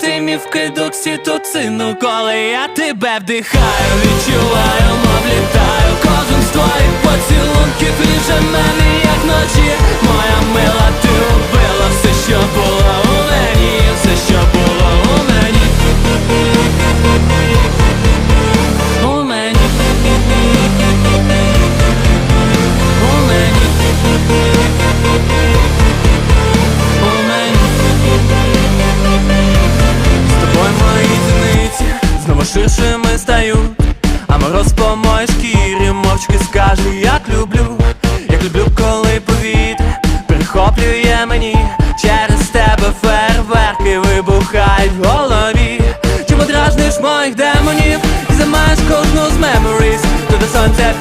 ти доксі, кидоксі тоцину, коли я тебе вдихаю, відчуваю, мов літаю мороз по шкірі мовчки скаже, як люблю, як люблю, коли повітря прихоплює мені. Через тебе фейерверки вибухають в голові. Чому дражниш моїх демонів? І замаєш кожну з меморіс, туди до сонця